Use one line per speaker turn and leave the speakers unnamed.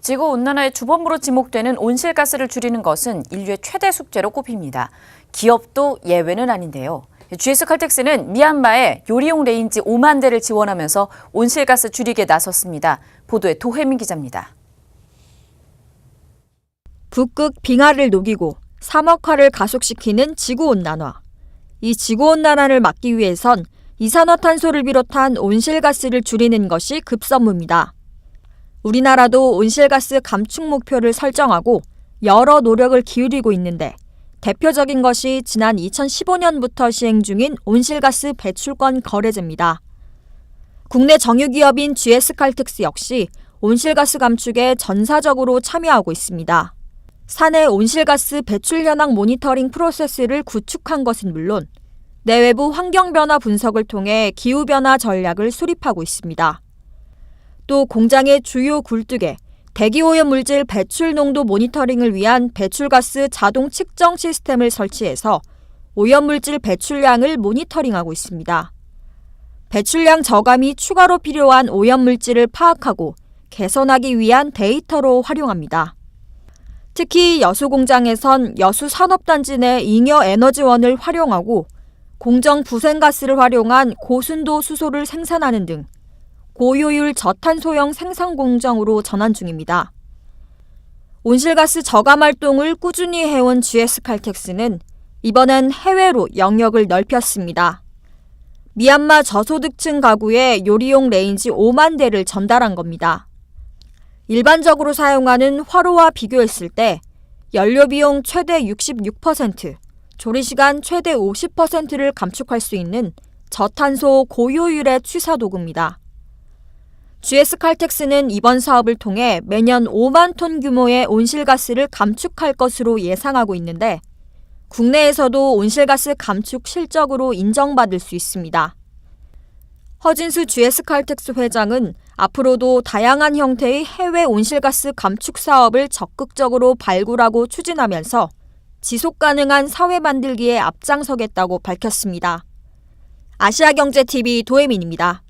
지구 온난화의 주범으로 지목되는 온실가스를 줄이는 것은 인류의 최대 숙제로 꼽힙니다. 기업도 예외는 아닌데요. GS 칼텍스는 미얀마에 요리용 레인지 5만 대를 지원하면서 온실가스 줄이기에 나섰습니다. 보도에 도혜민 기자입니다.
북극 빙하를 녹이고 사막화를 가속시키는 지구온난화. 이 지구온난화를 막기 위해선 이산화탄소를 비롯한 온실가스를 줄이는 것이 급선무입니다. 우리나라도 온실가스 감축 목표를 설정하고 여러 노력을 기울이고 있는데 대표적인 것이 지난 2015년부터 시행 중인 온실가스 배출권 거래제입니다. 국내 정유기업인 GS칼텍스 역시 온실가스 감축에 전사적으로 참여하고 있습니다. 사내 온실가스 배출 현황 모니터링 프로세스를 구축한 것은 물론 내외부 환경변화 분석을 통해 기후변화 전략을 수립하고 있습니다. 또 공장의 주요 굴뚝에 대기오염 물질 배출 농도 모니터링을 위한 배출가스 자동 측정 시스템을 설치해서 오염물질 배출량을 모니터링하고 있습니다. 배출량 저감이 추가로 필요한 오염물질을 파악하고 개선하기 위한 데이터로 활용합니다. 특히 여수 공장에선 여수 산업단지 내 잉여 에너지원을 활용하고 공정 부생가스를 활용한 고순도 수소를 생산하는 등 고효율 저탄소형 생산 공정으로 전환 중입니다. 온실가스 저감 활동을 꾸준히 해온 GS칼텍스는 이번엔 해외로 영역을 넓혔습니다. 미얀마 저소득층 가구에 요리용 레인지 5만 대를 전달한 겁니다. 일반적으로 사용하는 화로와 비교했을 때 연료 비용 최대 66%, 조리 시간 최대 50%를 감축할 수 있는 저탄소 고효율의 취사 도구입니다. GS 칼텍스는 이번 사업을 통해 매년 5만 톤 규모의 온실가스를 감축할 것으로 예상하고 있는데 국내에서도 온실가스 감축 실적으로 인정받을 수 있습니다. 허진수 GS 칼텍스 회장은 앞으로도 다양한 형태의 해외 온실가스 감축 사업을 적극적으로 발굴하고 추진하면서 지속 가능한 사회 만들기에 앞장서겠다고 밝혔습니다. 아시아경제TV 도혜민입니다.